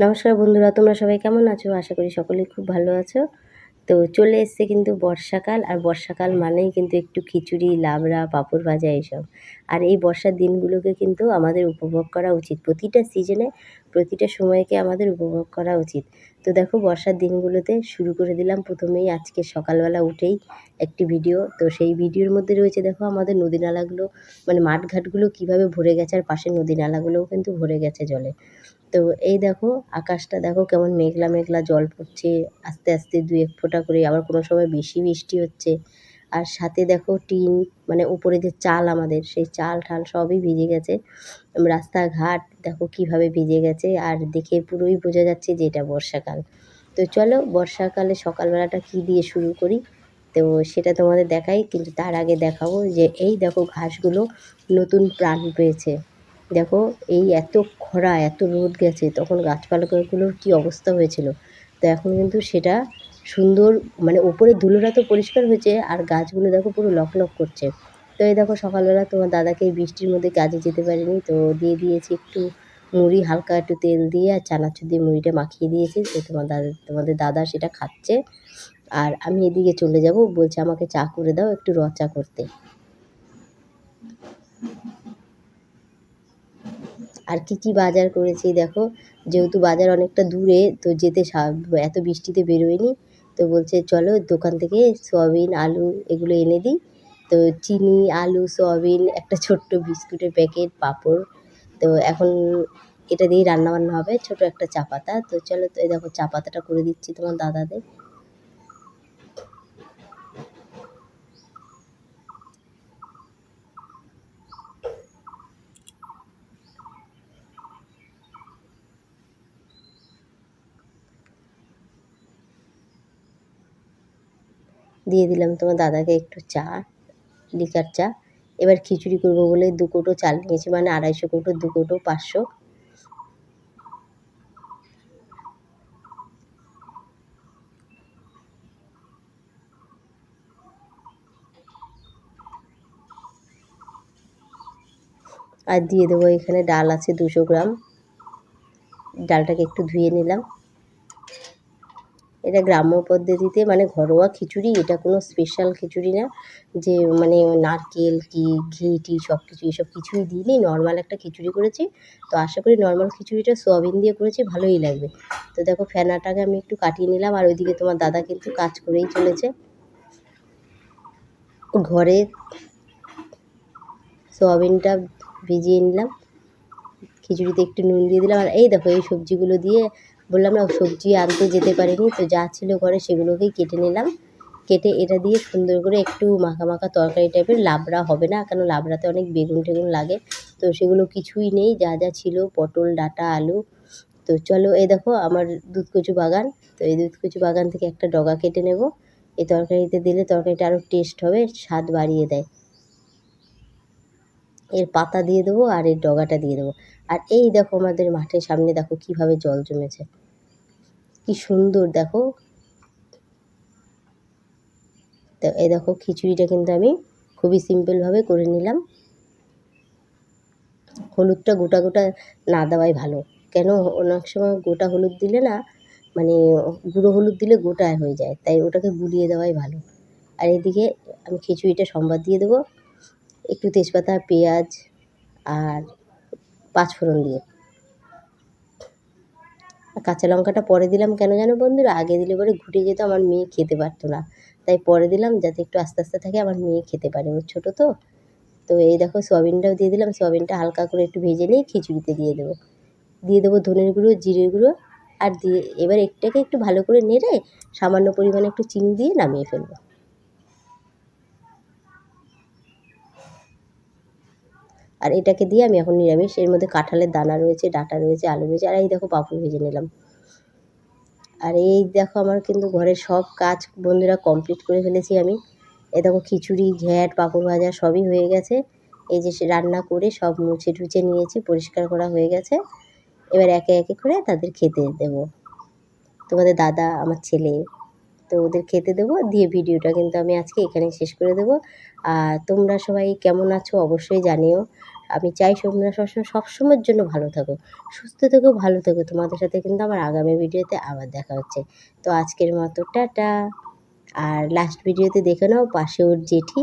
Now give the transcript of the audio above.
নমস্কার বন্ধুরা, তোমরা সবাই কেমন আছো? আশা করি সকলেই খুব ভালো আছো। তো চলে এসছে কিন্তু বর্ষাকাল, আর বর্ষাকাল মানেই কিন্তু একটু খিচুড়ি, লাবড়া, পাঁপড় ভাজা এইসব আর এই বর্ষার দিনগুলোকে কিন্তু আমাদের উপভোগ করা উচিত। প্রতিটা সিজনে প্রতিটা সময়কে আমাদের উপভোগ করা উচিত। তো দেখো বর্ষার দিনগুলোতে শুরু করে দিলাম প্রথমেই আজকে সকালবেলা উঠেই একটি ভিডিও। তো সেই ভিডিওর মধ্যে রয়েছে দেখো আমাদের নদী নালাগুলো মানে মাঠঘাটগুলো কীভাবে ভরে গেছে আর পাশের নদী নালাগুলোও কিন্তু ভরে গেছে জলে। তো এই দেখো আকাশটা দেখো কেমন মেঘলা মেঘলা জল পড়ছে, আস্তে আস্তে দু এক ফোঁটা করে, আবার কোনো সময় বেশি বৃষ্টি হচ্ছে। আর সাথে দেখো টিন মানে উপরে যে চাল আমাদের, সেই চাল ঠাল সবই ভিজে গেছে। রাস্তাঘাট দেখো কীভাবে ভিজে গেছে, আর দেখে পুরোই বোঝা যাচ্ছে যে এটা বর্ষাকাল। তো চলো, বর্ষাকালে সকালবেলাটা কী দিয়ে শুরু করি? তো সেটা তোমাদের দেখাই, কিন্তু তার আগে দেখাবো যে এই দেখো ঘাসগুলো নতুন প্রাণ পেয়েছে। দেখো এই এত খরা, এত রোদ গেছে, তখন গাছপালাগুলোর কী অবস্থা হয়েছিল? তো এখন কিন্তু সেটা সুন্দর মানে ওপরে ধুলোটা তো পরিষ্কার হয়েছে, আর গাছগুলো দেখো পুরো লকলক করছে। তো এই দেখো সকালবেলা তোমার দাদাকে এই বৃষ্টির মধ্যে কাজে যেতে পারিনি, তো দিয়ে দিয়েছি একটু মুড়ি, হালকা একটু তেল দিয়ে আর চানাচুর দিয়ে মুড়িটা মাখিয়ে দিয়েছি, তো তোমার দাদা, তোমাদের দাদা সেটা খাচ্ছে। আর আমি এদিকে চলে যাব, বলছে আমাকে চা করে দাও একটু রচা করতে। আর কী কী বাজার করেছি দেখো, যেহেতু বাজার অনেকটা দূরে, তো যেতে এত বৃষ্টিতে বেরোয়নি। তো বলছে, চলো দোকান থেকে সোয়াবিন, আলু এগুলো এনে দিই। তো চিনি, আলু, সোয়াবিন, একটা ছোট্ট বিস্কুটের প্যাকেট, পাঁপড়। তো এখন এটা দিয়েই রান্নাবান্না হবে, ছোট একটা চা পাতা। তো চলো তো এই দেখো, চা পাতাটা করে দিচ্ছি তোমার দাদাদের। দিয়ে দিলাম তোমার দাদাকে একটু চা, লিকার চা। এবার খিচুড়ি করব বলে দু কোটো চাল নিয়েছি মানে আড়াইশো কোটো, দু কোটো পাঁচশো। আর দিয়ে দেবো এখানে ডাল আছে দুশো গ্রাম। ডালটাকে একটু ধুয়ে নিলাম। এটা গ্রাম্য পদ্ধতিতে মানে ঘরোয়া খিচুড়ি, এটা কোনো স্পেশাল খিচুড়ি না। যে মানে নারকেল, কি, ঘি, টি সব কিছু এসব কিছুই দিইনি। নর্মাল একটা খিচুড়ি করেছি। তো আশা করি নর্মাল খিচুড়িটা সোয়াবিন দিয়ে করেছি, ভালোই লাগবে। তো দেখো ফেনাটাকে আমি একটু কাটিয়ে নিলাম, আর ওইদিকে তোমার দাদা কিন্তু কাজ করেই চলেছে। ঘরে সোয়াবিনটা ভিজিয়ে নিলাম। খিচুড়িতে একটু নুন দিয়ে দিলাম। আর এই দেখো এই সবজিগুলো দিয়ে বললাম না সবজি আনতে যেতে পারিনি, তো যা ছিল ঘরে সেগুলোকেই কেটে নিলাম। কেটে এটা দিয়ে সুন্দর করে একটু মাখা মাখা তরকারি টাইপের লাবড়া হবে না, কেন লাবড়াতে অনেক বেগুন টেগুন লাগে, তো সেগুলো কিছুই নেই, যা যা ছিল, পটল, ডাঁটা, আলু। তো চলো, এই দেখো, আমার দুধকচু বাগান, তো এই দুধকচু বাগান থেকে একটা ডগা কেটে নেব। এই তরকারিতে দিলে তরকারিটা আরও টেস্ট হবে, স্বাদ বাড়িয়ে দেয়। এর পাতা দিয়ে দেবো আর এর ডগাটা দিয়ে দেবো। আর এই দেখো আমাদের মাঠের সামনে, দেখো কীভাবে জল জমেছে। কি সুন্দর, দেখো। এই দেখো, খিচুড়িটা কিন্তু আমি খুবই সিম্পলভাবে করে নিলাম। হলুদটা গোটা গোটা না দেওয়াই ভালো। কেন? অনেক সময় গোটা হলুদ দিলে না মানে গুঁড়ো হলুদ দিলে গোটায় হয়ে যায়, তাই ওটাকে গুলিয়ে দেওয়াই ভালো। আর এদিকে আমি খিচুড়িটা সম্বাদ দিয়ে দেবো। একটু তেজপাতা, পেঁয়াজ আর পাঁচফোড়ন দিয়ে। কাঁচা লঙ্কাটা পরে দিলাম কেন জানো বন্ধুরা? আগে দিলে পরে ঘুটে যেত, আমার মেয়ে খেতে পারতো না। তাই পরে দিলাম যাতে একটু আস্তে আস্তে থাকে, আমার মেয়ে খেতে পারে। ও ছোটো তো। তো এই দেখো সোয়াবিনটাও দিয়ে দিলাম, সোয়াবিনটা হালকা করে একটু ভেজে নিয়ে খিচুড়িতে দিয়ে দেবো। দিয়ে দেবো ধনের গুঁড়ো, জিরের গুঁড়ো, আর দিয়ে এবার একটাকে একটু ভালো করে নেড়ে সামান্য পরিমাণে একটু চিনি দিয়ে নামিয়ে ফেলব। আর এটাকে দিয়ে আমি এখন নিরামিষ। এর মধ্যে কাঁঠালের দানা রয়েছে, ডাঁটা রয়েছে, আলু রয়েছে, আর এই দেখো পাঁপড় ভেজে নিলাম। আর এই দেখো আমার কিন্তু ঘরের সব কাজ বন্ধুরা কমপ্লিট করে ফেলেছি আমি। এ দেখো খিচুড়ি ঘ্যাট পাঁপড় ভাজা সবই হয়ে গেছে। এই যে রান্না করে সব মুছে টুছে নিয়েছি, পরিষ্কার করা হয়ে গেছে। এবার একে একে করে তাদের খেতে দেবো। তোমাদের দাদা, আমার ছেলে, তো ওদের খেতে দেবো। দিয়ে ভিডিওটা কিন্তু আমি আজকে এখানে শেষ করে দেবো। আর তোমরা সবাই কেমন আছো অবশ্যই জানিও। আমি চাই তোমরা সবসময়, সবসময়ের জন্য ভালো থাকো সুস্থ থেকো ভালো থেকো। তোমাদের সাথে কিন্তু আমার আগামী ভিডিওতে আবার দেখা হচ্ছে। তো আজকের মতো, টাটা। আর লাস্ট ভিডিওতে দেখে নাও পাশে ওর জেঠি।